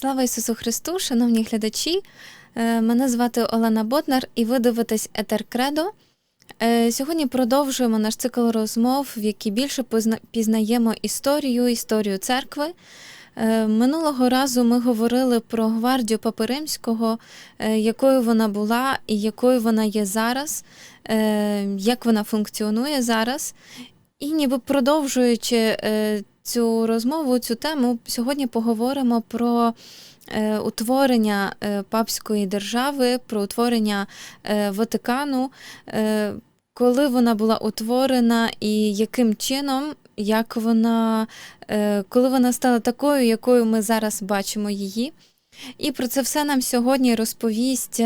Слава Ісусу Христу, шановні глядачі. Е, Мене звати Олена Боднар, і ви дивитесь Етер Кредо. Е, Сьогодні продовжуємо наш цикл розмов, в якій більше пізнаємо історію, історію церкви. Е, Минулого разу ми говорили про гвардію Папи Римського, якою вона була і якою вона є зараз, як вона функціонує зараз. І ніби продовжуючи цю розмову, цю тему, сьогодні поговоримо про е, утворення е, папської держави, про утворення е, Ватикану, коли вона була утворена і яким чином, як вона, коли вона стала такою, якою ми зараз бачимо її. І про це все нам сьогодні розповість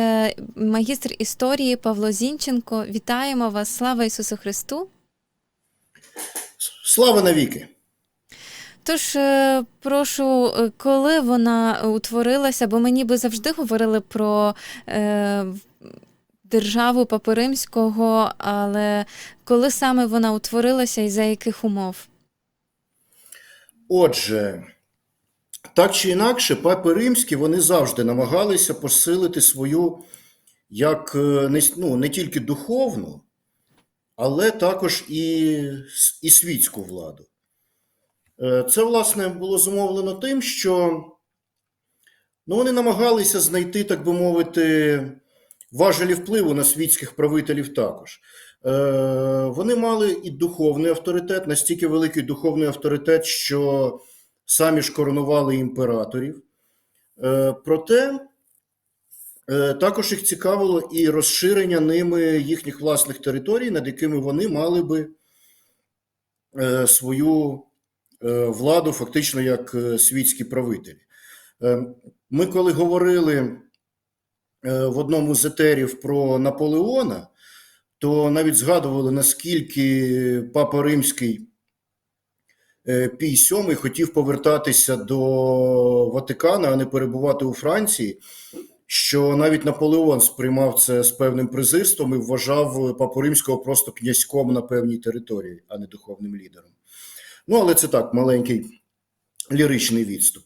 магістр історії Павло Зінченко. Вітаємо вас! Слава Ісусу Христу! Слава навіки! Тож е, прошу, е, коли вона утворилася, бо ми ніби завжди говорили про е, державу Папи Римського, але коли саме вона утворилася і за яких умов? Отже, так чи інакше, папи римські вони завжди намагалися посилити свою як е, ну, не тільки духовну, але також і, і світську владу. Е, Це, власне, було зумовлено тим, що ну, вони намагалися знайти, так би мовити, важелі впливу на світських правителів також. Е, Вони мали і духовний авторитет, настільки великий духовний авторитет, що самі ж коронували імператорів. Е, Проте також їх цікавило і розширення ними їхніх власних територій, над якими вони мали би свою владу, фактично як е, світські правителі. Е, Ми, коли говорили е, в одному з етерів про Наполеона, то навіть згадували, наскільки Папа Римський е, Пій VII хотів повертатися до Ватикана, а не перебувати у Франції, що навіть Наполеон сприймав це з певним презирством і вважав Папу Римського просто князьком на певній території, а не духовним лідером. Ну, але це так, маленький ліричний відступ.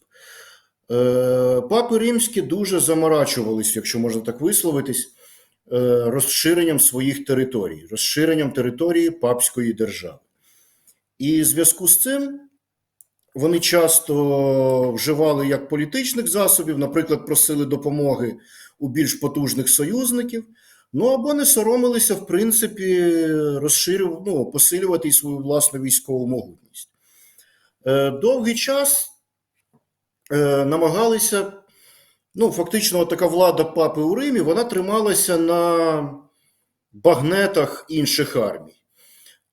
Е, Папи римські дуже заморачувались, якщо можна так висловитись, е, розширенням своїх територій, розширенням території папської держави. І в зв'язку з цим вони часто вживали як політичних засобів, наприклад, просили допомоги у більш потужних союзників, ну або не соромилися, в принципі, розширювати, ну, посилювати свою власну військову могутність. Е, Довгий час е, намагалися, ну, фактично, така влада папи у Римі, вона трималася на багнетах інших армій.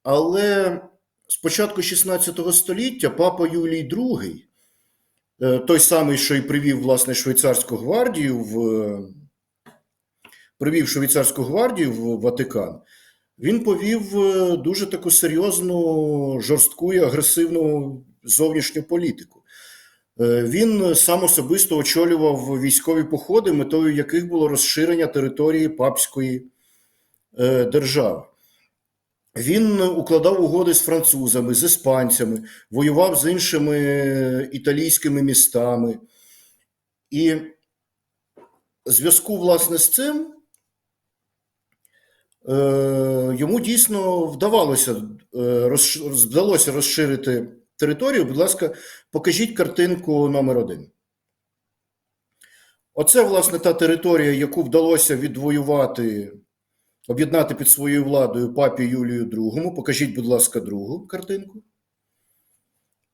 Але з початку 16 століття папа Юлій II, е, той самий, що й привів власне швейцарську гвардію в привів швейцарську гвардію в Ватикан, він повів дуже таку серйозну, жорстку і агресивну зовнішню політику. Е, Він сам особисто очолював військові походи, метою яких було розширення території папської е, держави. Він укладав угоди з французами, з іспанцями, воював з іншими італійськими містами. І в зв'язку, власне, з цим е, йому дійсно вдавалося, е, вдалося розширити територію. Будь ласка, покажіть картинку номер один. Оце, власне, та територія, яку вдалося відвоювати, об'єднати під своєю владою папі Юлію II. Покажіть, будь ласка, другу картинку.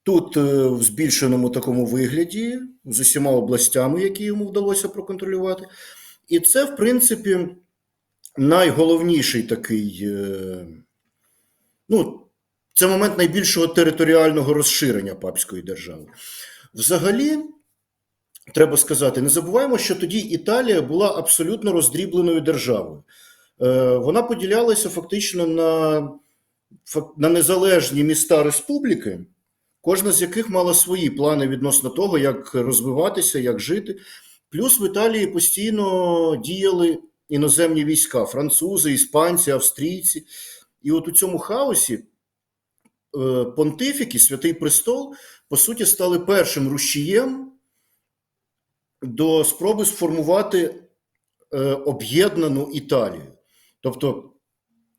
Тут е, в збільшеному такому вигляді, з усіма областями, які йому вдалося проконтролювати. І це, в принципі, найголовніший такий. е, Ну, це момент найбільшого територіального розширення папської держави. Взагалі, треба сказати, не забуваємо, що тоді Італія була абсолютно роздрібленою державою. Е, Вона поділялася фактично на, на незалежні міста республіки, кожна з яких мала свої плани відносно того, як розвиватися, як жити. Плюс в Італії постійно діяли іноземні війська: французи, іспанці, австрійці. І от у цьому хаосі понтифіки, Святий Престол, по суті, стали першим рушієм до спроби сформувати е, об'єднану Італію. Тобто,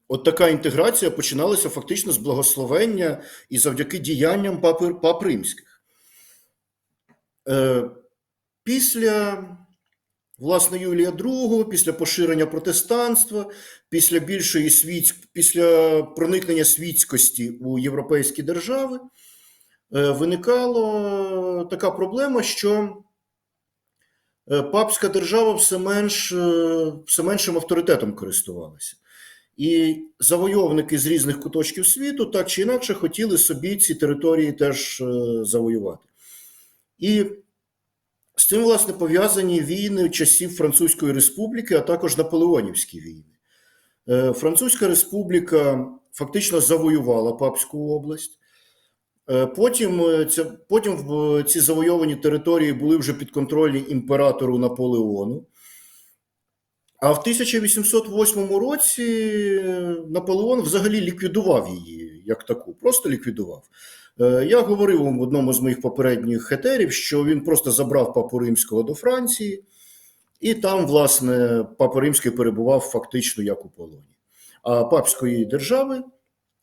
от така інтеграція починалася фактично з благословення і завдяки діянням папи, пап римських. Е, після власне Юлія II, після поширення протестанства, після більшої світськ... після проникнення світськості у європейські держави, е, виникала така проблема, що е, папська держава все, менш, е, все меншим авторитетом користувалася. І завойовники з різних куточків світу так чи інакше хотіли собі ці території теж завоювати. І з цим, власне, пов'язані війни часів Французької Республіки, а також Наполеонівські війни. Е, Французька Республіка фактично завоювала Папську область. Е, Потім, е, ця, потім ці завойовані території були вже підконтрольні імператору Наполеону. А в 1808 році Наполеон взагалі ліквідував її як таку, просто ліквідував. Е, Я говорив вам в одному з моїх попередніх хетерів, що він просто забрав папу римського до Франції, і там, власне, папа римський перебував фактично як у полоні. А папської держави,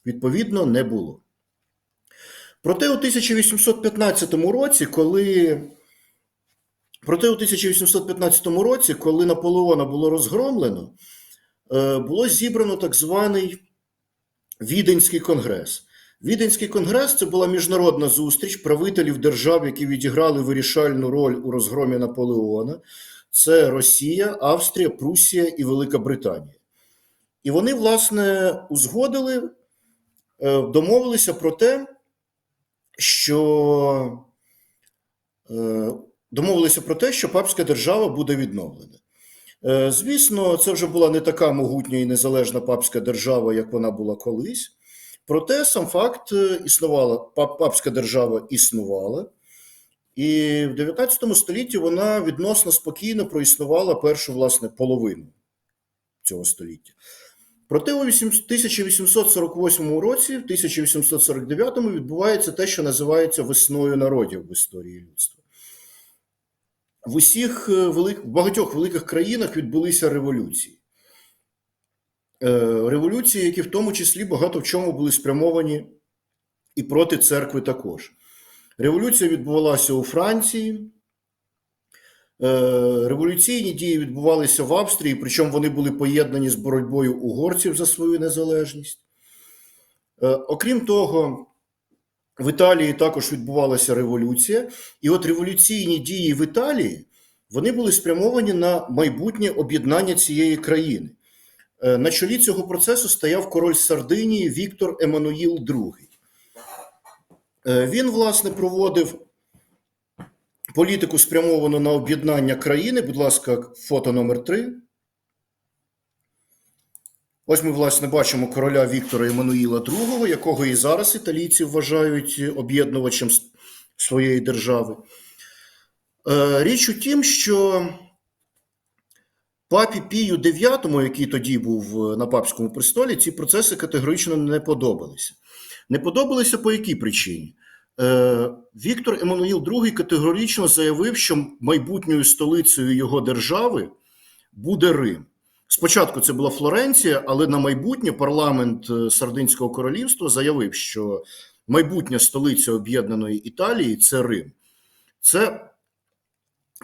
відповідно, не було. Проте у 1815 році, коли Проте у 1815 році, коли Наполеона було розгромлено, е, було зібрано так званий Віденський конгрес. Віденський конгрес це була міжнародна зустріч правителів держав, які відіграли вирішальну роль у розгромі Наполеона. Це Росія, Австрія, Прусія і Велика Британія. І вони, власне, узгодили, е, домовилися про те, що е, домовилися про те, що папська держава буде відновлена. Е, Звісно, це вже була не така могутня і незалежна папська держава, як вона була колись. Проте сам факт е, існувала, папська держава існувала, і в 19 столітті вона відносно спокійно проіснувала першу власне половину цього століття. Проте у 1848 році, в 1849 відбувається те, що називається весною народів в історії людства. В усіх е, велик... в багатьох великих країнах відбулися революції. Е, Революції, які в тому числі багато в чому були спрямовані і проти церкви також. Революція відбувалася у Франції. Е, Революційні дії відбувалися в Австрії, причому вони були поєднані з боротьбою угорців за свою незалежність. Е, Окрім того, в Італії також відбувалася революція, і от революційні дії в Італії вони були спрямовані на майбутнє об'єднання цієї країни. Е, На чолі цього процесу стояв король Сардинії Віктор Еммануїл II. Е, Він, власне, проводив політику, спрямовану на об'єднання країни. Будь ласка, фото номер 3. Ось ми, власне, бачимо короля Віктора Еммануїла II, якого і зараз італійці вважають об'єднувачем своєї держави. Е, Річ у тім, що папі Пію IX, який тоді був е, на папському престолі, ці процеси категорично не подобалися. Не подобалися по якій причині? Е, Віктор Еммануїл II категорично заявив, що майбутньою столицею його держави буде Рим. Спочатку це була Флоренція, але на майбутнє парламент е, Сардинського королівства заявив, що майбутня столиця об'єднаної Італії це Рим. Це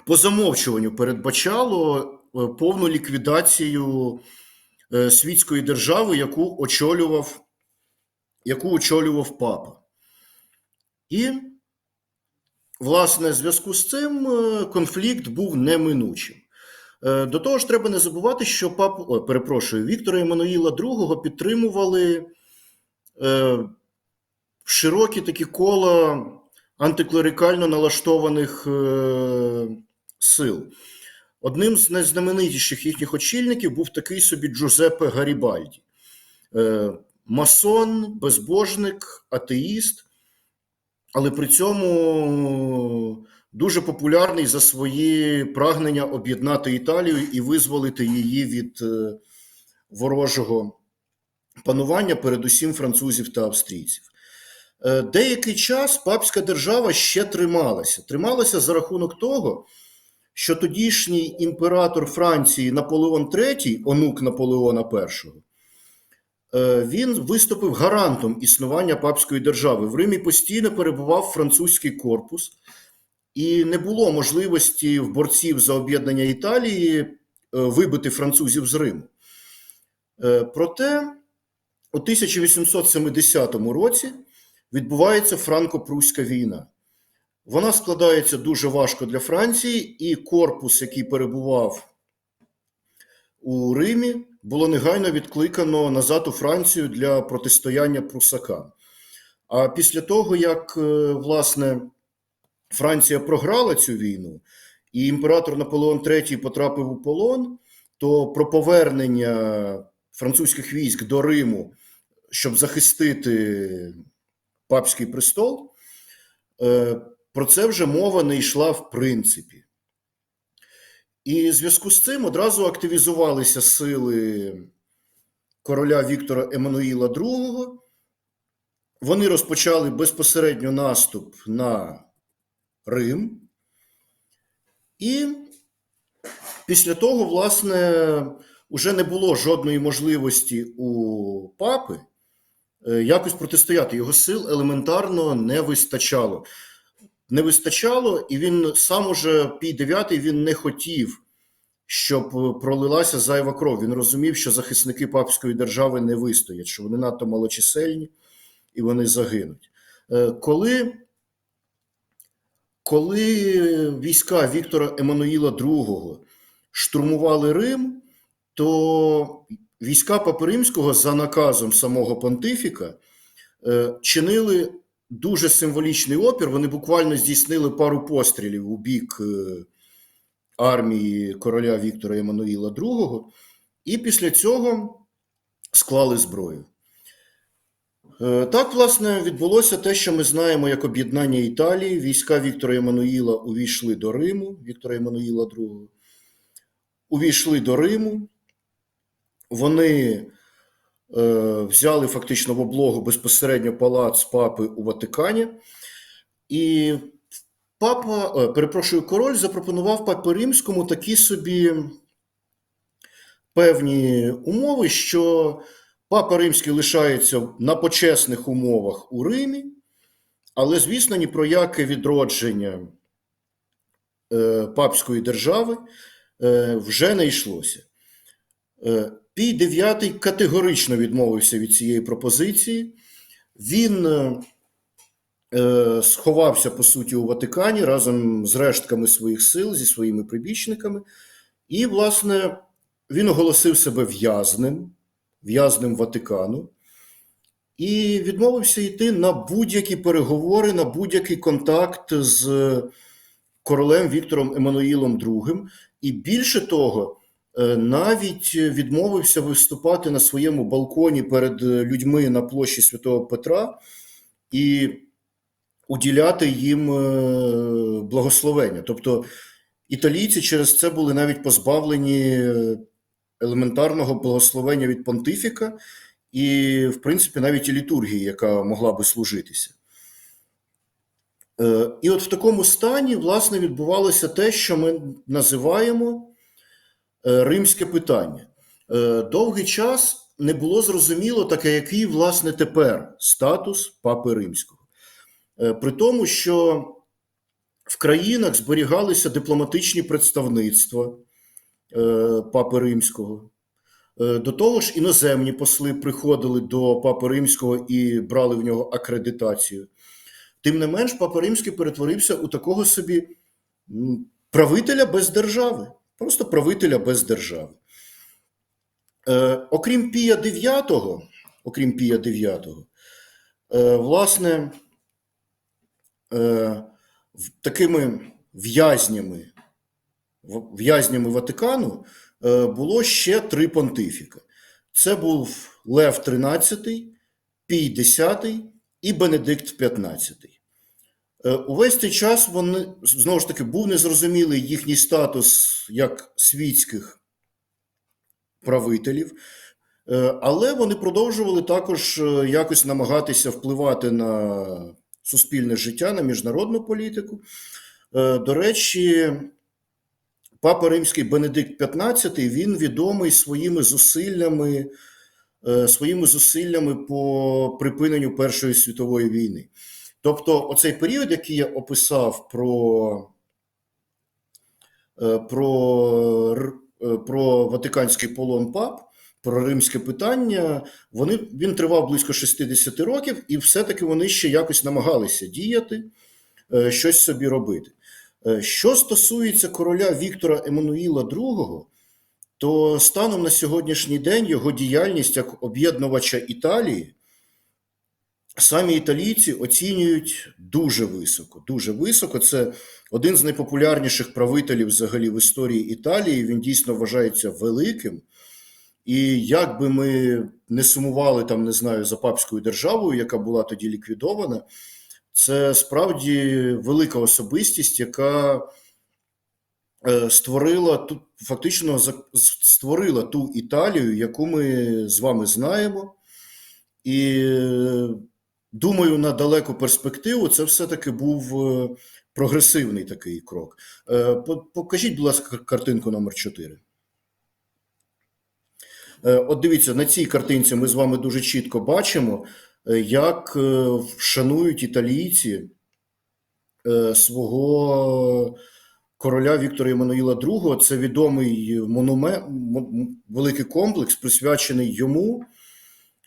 по замовчуванню передбачало повну ліквідацію е, світської держави, яку очолював, яку очолював папа. І, власне, в зв'язку з цим е, конфлікт був неминучим. Е, До того ж, треба не забувати, що папу, о, перепрошую, Віктора Еммануїла II підтримували е, широкі такі кола антиклерикально налаштованих е, сил. Одним з найзнаменитіших їхніх очільників був такий собі Джузеппе Гарібальді. Е, масон, безбожник, атеїст, але при цьому дуже популярний за свої прагнення об'єднати Італію і визволити її від е, ворожого панування, передусім французів та австрійців. Е, Деякий час папська держава ще трималася. Трималася за рахунок того, що тодішній імператор Франції Наполеон III, онук Наполеона І, е, він виступив гарантом існування папської держави. В Римі постійно перебував французький корпус, і не було можливості в борців за об'єднання Італії е, вибити французів з Риму. Е, Проте у 1870 році відбувається франко-пруська війна. Вона складається дуже важко для Франції, і корпус, який перебував у Римі, було негайно відкликано назад у Францію для протистояння прусакам. А після того, як е, власне Франція програла цю війну, і імператор Наполеон III потрапив у полон, то про повернення французьких військ до Риму, щоб захистити папський престол, е, про це вже мова не йшла в принципі. І в зв'язку з цим одразу активізувалися сили короля Віктора Еммануїла II. Вони розпочали безпосередньо наступ на Рим. І після того, власне, вже не було жодної можливості у папи е, якось протистояти. Його сил елементарно не вистачало. Не вистачало, і він сам уже Пій дев'ятий він не хотів, щоб пролилася зайва кров. Він розумів, що захисники папської держави не вистоять, що вони надто малочисельні і вони загинуть. Е, Коли, коли війська Віктора Еммануїла II штурмували Рим, то війська Папи Римського за наказом самого понтифіка е, чинили дуже символічний опір. Вони буквально здійснили пару пострілів у бік е, армії короля Віктора Еммануїла II, і після цього склали зброю. Е, Так, власне, відбулося те, що ми знаємо як об'єднання Італії. Війська Віктора Еммануїла увійшли до Риму, Віктора Еммануїла II. Увійшли до Риму. Вони взяли фактично в облогу безпосередньо палац папи у Ватикані. І папа, е, перепрошую, король запропонував папі римському такі собі певні умови, що папа римський лишається на почесних умовах у Римі, але, звісно, ні про яке відродження е, папської держави е, вже не йшлося. Пій дев'ятий категорично відмовився від цієї пропозиції. Він е, е, сховався, по суті, у Ватикані разом з рештками своїх сил, зі своїми прибічниками. І, власне, він оголосив себе в'язнем, в'язнем Ватикану, і відмовився йти на будь-які переговори, на будь-який контакт з королем Віктором Еммануїлом II. І більше того, навіть відмовився виступати на своєму балконі перед людьми на площі Святого Петра і уділяти їм е, благословення. Тобто італійці через це були навіть позбавлені елементарного благословення від понтифіка, і, в принципі, навіть і літургії, яка могла би служитися. Е, І от в такому стані, власне, відбувалося те, що ми називаємо е, римське питання. Е, Довгий час не було зрозуміло таке, який, власне, тепер статус Папи Римського. Е, При тому, що в країнах зберігалися дипломатичні представництва е, Папи Римського. Е, До того ж, іноземні посли приходили до Папи Римського і брали в нього акредитацію. Тим не менш, Папа Римський перетворився у такого собі правителя без держави. Просто правителя без держави. Е, окрім Пія IX, окрім Пія IX, е, власне, е, такими в'язнями, в'язнями Ватикану було ще три понтифіка. Це був Лев XIII, Пій X і Бенедикт XV. Е, Увесь цей час вони знову ж таки був незрозумілий їхній статус як світських правителів, Е, але вони продовжували також е, якось намагатися впливати на суспільне життя, на міжнародну політику. До речі, Папа Римський Бенедикт XV, він відомий своїми зусиллями, своїми зусиллями по припиненню Першої світової війни. Тобто, оцей період, який я описав про, е, про, е, про Ватиканський полон пап, про римське питання, вони, він тривав близько 60 років, і все-таки вони ще якось намагалися діяти, е, щось собі робити. Що стосується короля Віктора Еммануїла II, то станом на сьогоднішній день його діяльність як об'єднувача Італії самі італійці оцінюють дуже високо. Дуже високо. Це один з найпопулярніших правителів взагалі в історії Італії. Він дійсно вважається великим. І як би ми не сумували там, не знаю, за папською державою, яка була тоді ліквідована, це справді велика особистість, яка е, створила ту, фактично створила ту Італію, яку ми з вами знаємо. І е, думаю, на далеку перспективу це все-таки був е, прогресивний такий крок. Е, Покажіть, будь ласка, картинку номер 4. Е, От дивіться, на цій картинці ми з вами дуже чітко бачимо, як вшанують італійці свого короля Віктора Еммануїла II. Це відомий монумент, великий комплекс, присвячений йому.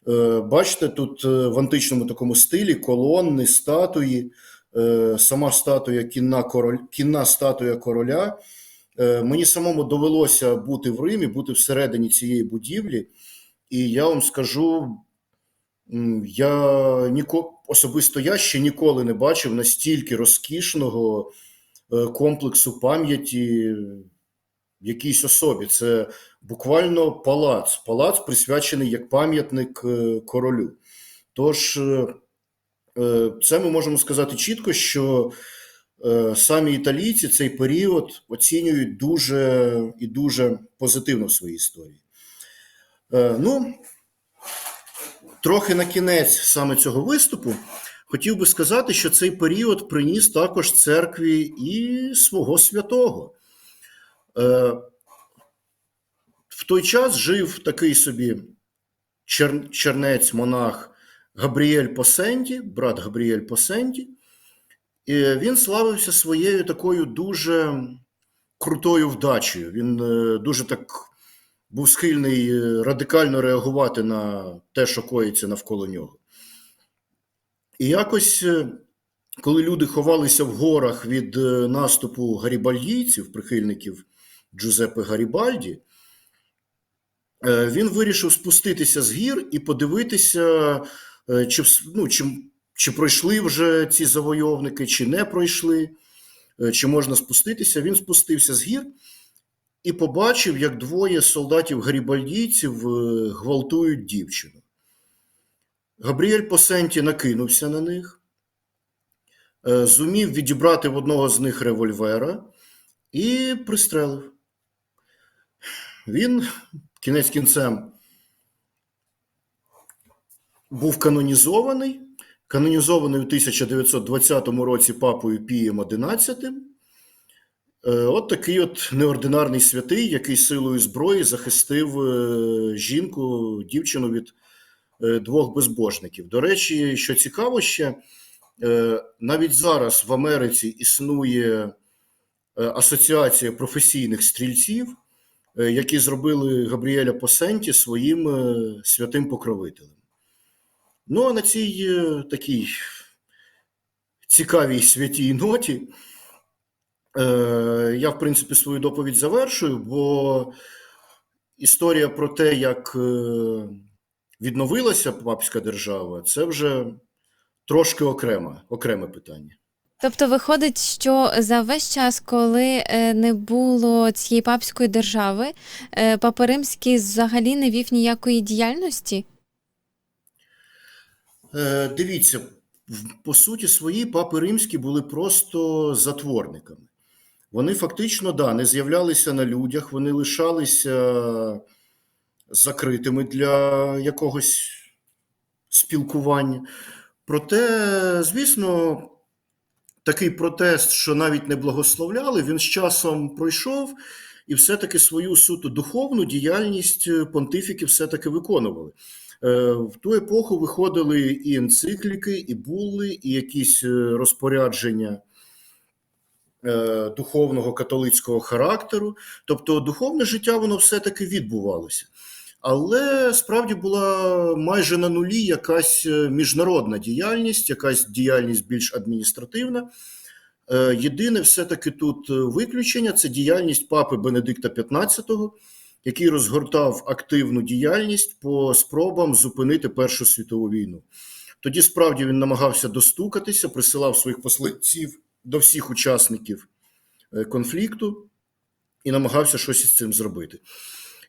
Е, Бачите, тут е, в античному такому стилі колонни, статуї, е, сама статуя кінна, король, кінна статуя короля. Мені самому довелося бути в Римі, бути всередині цієї будівлі, і я вам скажу, я ніко, особисто я ще ніколи не бачив настільки розкішного комплексу пам'яті якійсь особі. Це буквально палац. Палац присвячений як пам'ятник е, королю. Тож, е, е, це ми можемо сказати чітко, що самі італійці цей період оцінюють дуже і дуже позитивно в своїй історії. Ну, трохи на кінець саме цього виступу хотів би сказати, що цей період приніс також церкві і свого святого. Е, В той час жив такий собі чер- чернець монах Габріель Посенді, брат Габріель Посенді. І він славився своєю такою дуже крутою вдачею. Він е, дуже так був схильний е, радикально реагувати на те, що коїться навколо нього. І якось, коли люди ховалися в горах від наступу гарібальдійців, прихильників Джузеппе Гарібальді, е, він вирішив спуститися з гір і подивитися, е, чи, ну, чи, чи пройшли вже ці завойовники, чи не пройшли, е, чи можна спуститися. Він спустився з гір і побачив, як двоє солдатів гарібальдійців гвалтують дівчину. Габріель Посенті накинувся на них, зумів відібрати в одного з них револьвера і пристрелив. Він кінець кінцем був канонізований, канонізований у 1920 році папою Пієм XI. Е, От такий от неординарний святий, який силою зброї захистив е, жінку, дівчину від е, двох безбожників. До речі, що цікаво ще, навіть зараз в Америці існує асоціація професійних стрільців, які зробили Габріеля Посенті своїм е, святим покровителем. Ну, а на цій е, такій цікавій святій ноті е, я, в принципі, свою доповідь завершую, бо історія про те, як е, відновилася папська держава, це вже трошки окреме, окреме питання. Тобто виходить, що за весь час, коли е, не було цієї папської держави, е, Папа Римський взагалі не вів ніякої діяльності? Е, Дивіться, по суті, свої папи римські були просто затворниками. Вони фактично да, не з'являлися на людях, вони лишалися закритими для якогось спілкування. Проте, звісно, такий протест, що навіть не благословляли, він з часом пройшов, і все-таки свою суто духовну діяльність е, понтифіки все-таки виконували. Е, В ту епоху виходили і енцикліки, і булли, і якісь е, розпорядження духовного католицького характеру. Тобто духовне життя воно все-таки відбувалося. Але справді була майже на нулі якась е, міжнародна діяльність, якась діяльність більш адміністративна. Е, Єдине, все-таки тут е, виключення це діяльність папи Бенедикта XV, який розгортав активну діяльність по спробам зупинити Першу світову війну. Тоді справді він намагався достукатися, присилав своїх посланців до всіх учасників конфлікту і намагався щось із цим зробити.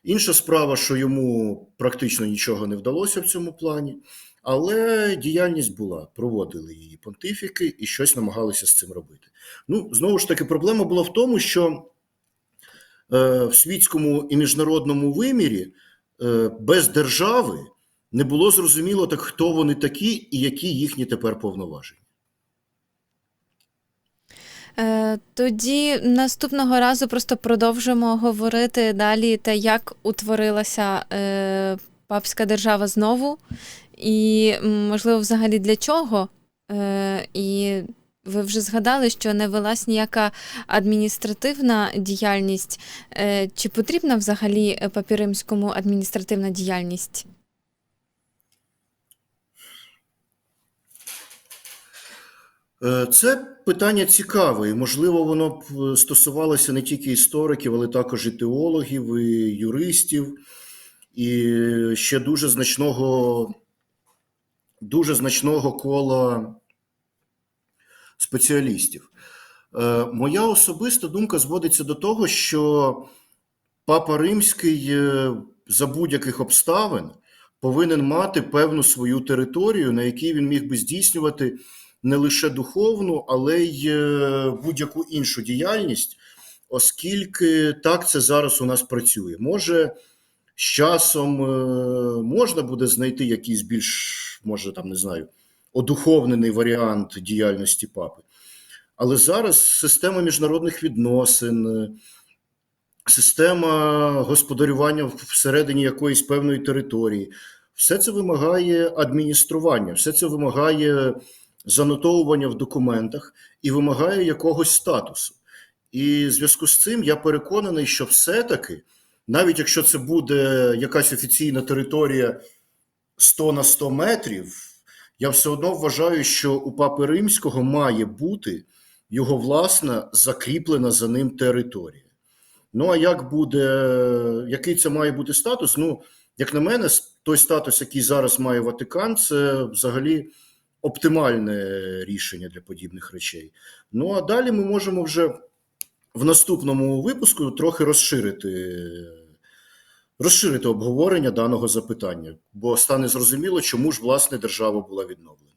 Інша справа, що йому практично нічого не вдалося в цьому плані, але діяльність була, проводили її понтифіки і щось намагалися з цим робити. Ну, знову ж таки, проблема була в тому, що е, в світському і міжнародному вимірі е, без держави не було зрозуміло, так хто вони такі і які їхні тепер повноваження. Е, Тоді наступного разу просто продовжимо говорити далі те, як утворилася е, папська держава знову, і, можливо, взагалі для чого. Е, І ви вже згадали, що не велась ніяка адміністративна діяльність. Чи потрібна взагалі е, папі римському адміністративна діяльність? Це питання цікаве, і можливо, воно б е, стосувалося не тільки істориків, але також і теологів, і юристів, і ще дуже значного, дуже значного кола спеціалістів. Е, Моя особиста думка зводиться до того, що Папа Римський е, за будь-яких обставин повинен мати певну свою територію, на якій він міг би здійснювати не лише духовну, але й е, будь-яку іншу діяльність, оскільки так це зараз у нас працює. Може, з часом е, можна буде знайти якийсь більш, може там не знаю, одуховнений варіант діяльності папи. Але зараз система міжнародних відносин, система господарювання всередині якоїсь певної території, все це вимагає адміністрування, все це вимагає занотовування в документах і вимагає якогось статусу. І в зв'язку з цим я переконаний, що все-таки, навіть якщо це буде якась офіційна територія 100 на 100 метрів, я все одно вважаю, що у Папи Римського має бути його власна закріплена за ним територія. Ну, а як буде, який це має бути статус? Ну, як на мене, той статус, який зараз має Ватикан, це взагалі оптимальне рішення для подібних речей. Ну а далі ми можемо вже в наступному випуску трохи розширити, розширити обговорення даного запитання, бо стане зрозуміло, чому ж власне держава була відновлена.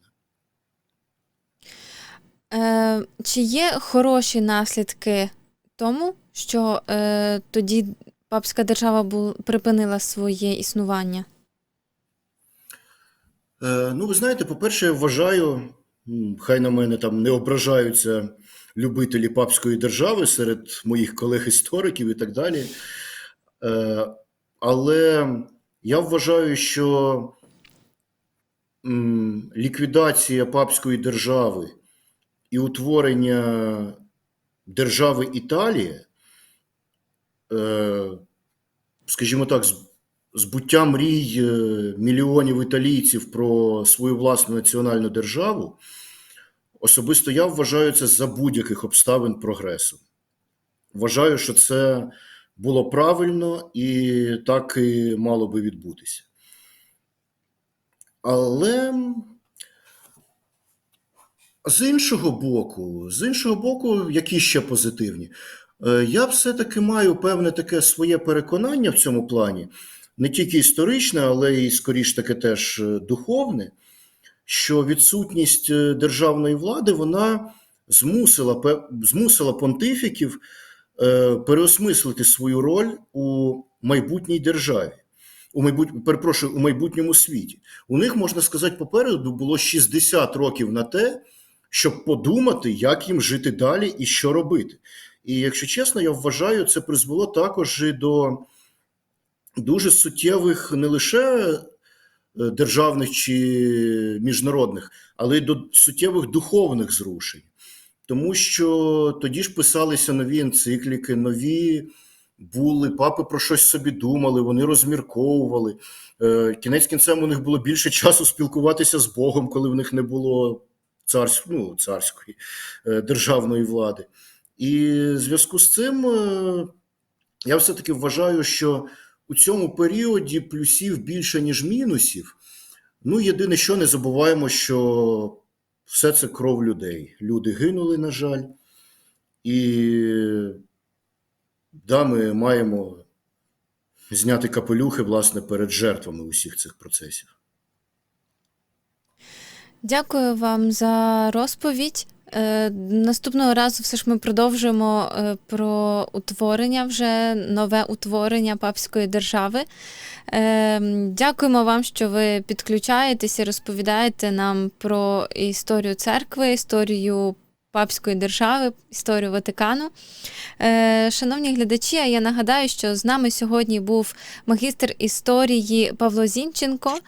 Е, Чи є хороші наслідки тому, що е, тоді папська держава бу, припинила своє існування? Е, ну, ви знаєте, по-перше, я вважаю, хай на мене там не ображаються любителі папської держави серед моїх колег-істориків і так далі. Е, але я вважаю, що ліквідація папської держави і утворення держави Італія, е, скажімо так, збуття мрій е, мільйонів італійців про свою власну національну державу, особисто я вважаю це за будь-яких обставин прогресу. Вважаю, що це було правильно і так і мало би відбутися. Але з іншого боку, з іншого боку, які ще позитивні, Е, я все-таки маю певне таке своє переконання в цьому плані, не тільки історичне, але й скоріш таке теж е, духовне, що відсутність е, державної влади вона змусила, змусила понтифіків е, переосмислити свою роль у майбутній державі. У майбут... перепрошую, у майбутньому світі. У них, можна сказати, попереду було 60 років на те, щоб подумати, як їм жити далі і що робити. І якщо чесно, я вважаю, це призвело також і до дуже суттєвих не лише е, державних чи міжнародних, але й до суттєвих духовних зрушень. Тому що тоді ж писалися нові енцикліки, нові були, папи про щось собі думали, вони розмірковували. Е, Кінець кінцем у них було більше часу спілкуватися з Богом, коли в них не було царсь, ну, царської е, державної влади. І в зв'язку з цим я все-таки вважаю, що у цьому періоді плюсів більше, ніж мінусів. Ну, єдине, що не забуваємо, що все це кров людей. Люди гинули, на жаль, і да, ми маємо зняти капелюхи, власне, перед жертвами усіх цих процесів. Дякую вам за розповідь. Е, Наступного разу все ж ми продовжуємо е, про утворення, вже нове утворення папської держави. Е, Дякуємо вам, що ви підключаєтеся, розповідаєте нам про історію церкви, історію папської держави, історію Ватикану. Шановні глядачі, я нагадаю, що з нами сьогодні був магістр історії Павло Зінченко,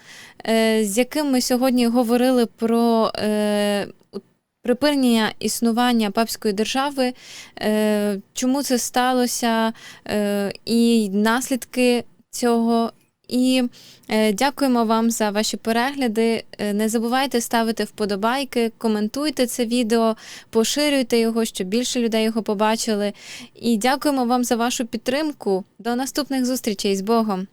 з яким ми сьогодні говорили про припинення існування папської держави, е, чому це сталося, е, і наслідки цього. І е, дякуємо вам за ваші перегляди. Не забувайте ставити вподобайки, коментуйте це відео, поширюйте його, щоб більше людей його побачили. І дякуємо вам за вашу підтримку. До наступних зустрічей з Богом!